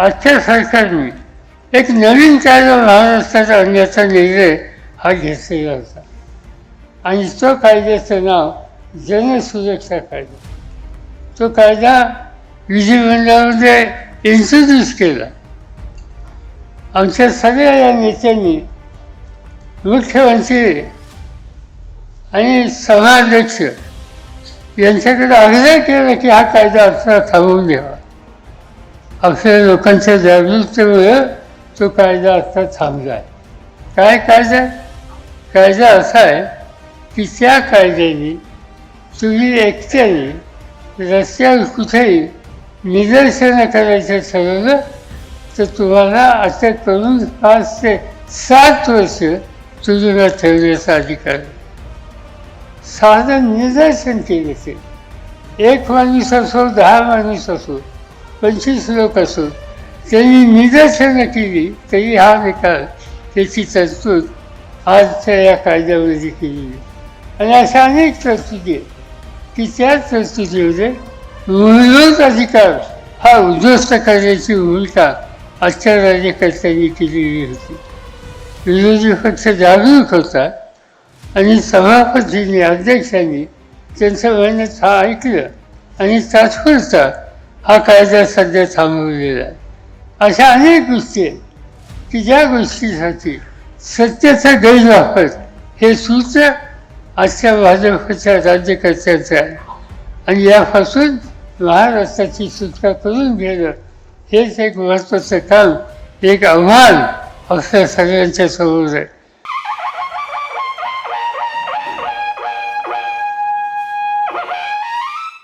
आजच्या सरकारने एक नवीन कायदा महाराष्ट्रात आणण्याचा निर्णय हा घेतलेला होता. आणि तो कायद्याचं नाव जनसुरक्षा कायदा. तो कायदा विधिमंडळामध्ये इंट्रोड्यूस केला. आमच्या सगळ्या या नेत्यांनी मुख्यमंत्री आणि सभाध्यक्ष यांच्याकडे आग्रह केला की हा कायदा आपल्याला थांबवून द्यावा. अक्षर लोकांच्या जागरूकतेमुळे तो कायदा आता थांबला आहे. काय कायदा कायदा असा आहे की त्या कायद्याने तुम्ही एकट्याने रस्त्यावर कुठेही निदर्शनं करायचं ठरवलं तर तुम्हाला अटक करून पाच ते सात वर्ष तुरुंगात ठेवण्याचा अधिकार साधं निदर्शन केलं ते. एक माणूस असो दहा माणूस असो पंचवीस लोक असो त्यांनी निदर्शनं केली तरी हा निकाल त्याची तरतूद आजच्या या कायद्यामध्ये केली. आणि अशा अनेक तरतुदी आहेत की त्या तरतुदीमध्ये मूलभूत अधिकार हा उद्ध्वस्त करण्याची भूमिका आजच्या राज्यकर्त्यांनी केलेली होती. विरोधी पक्ष जागरूक होता आणि सभापतींनी अध्यक्षांनी त्यांचं म्हणणं हा ऐकलं आणि तात्पुरता हा कायदा सध्या थांबवलेला आहे. अशा अनेक गोष्टी आहेत की ज्या गोष्टीसाठी सत्याचा गैरवापर हे सूत्र आजच्या भाजपच्या राज्यकर्त्यांचं आहे. आणि यापासून महाराष्ट्राची सुटका करून घेणं हेच एक महत्त्वाचं काम एक आव्हान आपल्या सगळ्यांच्या समोर आहे.